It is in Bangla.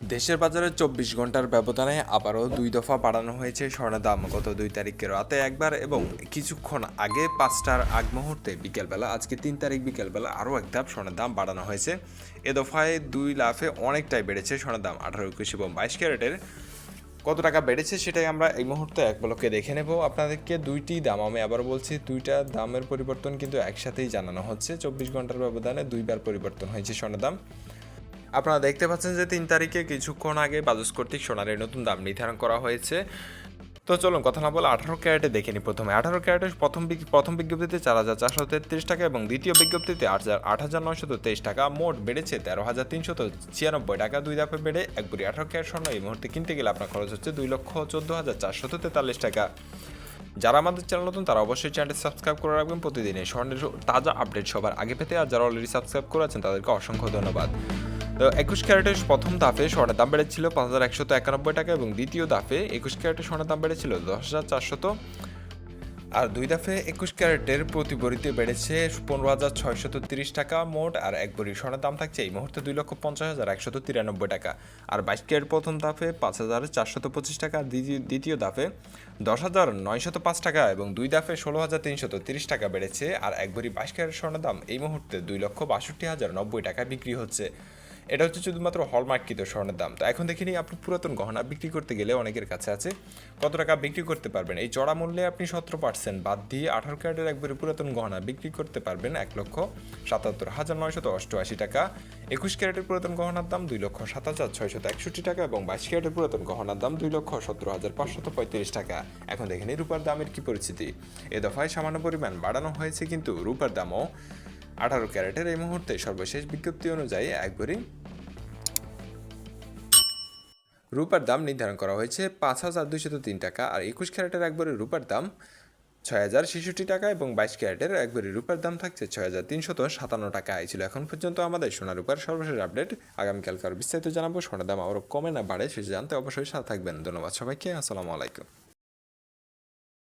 দেশের বাজারে চব্বিশ ঘণ্টার ব্যবধানে আবারও দুই দফা বাড়ানো হয়েছে স্বর্ণের দাম। গত দুই তারিখে রাতে একবার এবং কিছুক্ষণ আগে পাঁচটার আগ মুহূর্তে বিকেলবেলা, আজকে তিন তারিখ বিকেলবেলা আরও এক ধাপ স্বর্ণের দাম বাড়ানো হয়েছে। এ দফায় দুই লাফে অনেকটাই বেড়েছে স্বর্ণের দাম। আঠারো, একুশ এবং বাইশ ক্যারেটের কত টাকা বেড়েছে সেটাই আমরা এই মুহূর্তে এক ব্লকে দেখে নেব। আপনাদেরকে দুইটি দাম আমি আবার বলছি, দুইটা দামের পরিবর্তন কিন্তু একসাথেই জানানো হচ্ছে। চব্বিশ ঘণ্টার ব্যবধানে দুইবার পরিবর্তন হয়েছে স্বর্ণের দাম। আপনারা দেখতে পাচ্ছেন যে তিন তারিখে কিছুক্ষণ আগে বাজুস কর্তৃক সোনার এই নতুন দাম নির্ধারণ করা হয়েছে। তো চলুন, কথা না বলে আঠারো ক্যারেটে দেখে নিই প্রথমে। আঠারো ক্যারেটের প্রথম প্রথম বিজ্ঞপ্তিতে চার হাজার চারশো তেত্রিশ টাকা এবং দ্বিতীয় বিজ্ঞপ্তিতে আট হাজার আট হাজার নয়শত তেইশ টাকা। মোট বেড়েছে তেরো হাজার তিনশত ছিয়ানব্বই টাকা। দুই ধাপে বেড়ে এক বুড়ি আঠারো ক্যারেট স্বর্ণ এই মুহূর্তে কিনতে গেলে আপনার খরচ হচ্ছে দুই লক্ষ চোদ্দ হাজার চারশত তেতাল্লিশ টাকা। যারা আমাদের চ্যানেল নতুন, তারা অবশ্যই চ্যানেলটি সাবস্ক্রাইব করে রাখবেন। প্রতিদিনের স্বর্ণের তাজা আপডেট সবার আগে পেতে আর যারা অলরেডি সাবস্ক্রাইব করে আছেন তাদেরকে অসংখ্য ধন্যবাদ। তো একুশ ক্যারেটের প্রথম ধাপে স্বর্ণের দাম বেড়েছিল পাঁচ হাজার একশত একানব্বই টাকা এবং দ্বিতীয় ধাপে একুশ ক্যারেটের স্বর্ণের দাম বেড়েছিল দশ হাজার চারশত আর দুই দাফে একুশ ক্যারেটের প্রতি বড়িতে বেড়েছে পনেরো হাজার ছয়শত তিরিশ টাকা মোট, আর এক বড়ি স্বর্ণের দাম থাকছে এই মুহূর্তে দুই লক্ষ পঞ্চাশ হাজার একশত তিরানব্বই টাকা। আর বাইশ ক্যারেট প্রথম দাফে পাঁচ হাজার চারশত পঁচিশ টাকা, দ্বিতীয় দাফে দশ হাজার নয়শত পাঁচ টাকা এবং দুই দাফে ষোলো হাজার তিনশত তিরিশ টাকা বেড়েছে, আর এক বড়ি বাইশ ক্যারেট স্বর্ণের দাম এই মুহূর্তে দুই লক্ষ বাষট্টি হাজার নব্বই টাকা বিক্রি হচ্ছে। এটা হচ্ছে শুধুমাত্র হলমার্কিত স্বর্ণের দাম। তো এখন দেখে নিই, আপনি পুরাতন গহনা বিক্রি করতে গেলে অনেকের কাছে আছে। কত টাকা বিক্রি করতে পারবেন? এই চড়া মূল্যে আপনি সতেরো পার্সেন্ট বাদ দিয়ে আঠারো ক্যারেটের একবারে পুরাতন গহনা বিক্রি করতে পারবেন এক লক্ষ সাতাত্তর হাজার নয়শত অষ্টআশি টাকা। একুশ ক্যারেটের পুরাতন গহনার দাম দুই লক্ষ সাত হাজার ছয়শত একষট্টি টাকা এবং বাইশ ক্যারেটের পুরাতন গহনার দাম দুই লক্ষ সতেরো হাজার পাঁচশত পঁয়ত্রিশ টাকা। এখন দেখে নিই রূপার দামের কি পরিস্থিতি। এ দফায় সামান্য পরিমাণ বাড়ানো হয়েছে কিন্তু রূপার দামও আঠারো ক্যারেটের এই মুহূর্তে সর্বশেষ বিজ্ঞপ্তি অনুযায়ী একবারই রূপার দাম নির্ধারণ করা হয়েছে পাঁচ হাজার দুইশত তিন টাকা, আর একুশ ক্যারেটের একবারে রূপার দাম ছয় হাজার ছেষট্টি টাকা এবং বাইশ ক্যারেটের একবারে রূপার দাম থাকছে ছয় হাজার তিনশত সাতান্ন টাকা। ছিল এখন পর্যন্ত আমাদের সোনা রূপার সর্বশেষ আপডেট। আগামীকালকার বিস্তারিত জানাব সোনার দাম আরও কমে না বাড়ে সেটা জানতে অবশ্যই সাথে থাকবেন। ধন্যবাদ সবাইকে, আসসালামু আলাইকুম।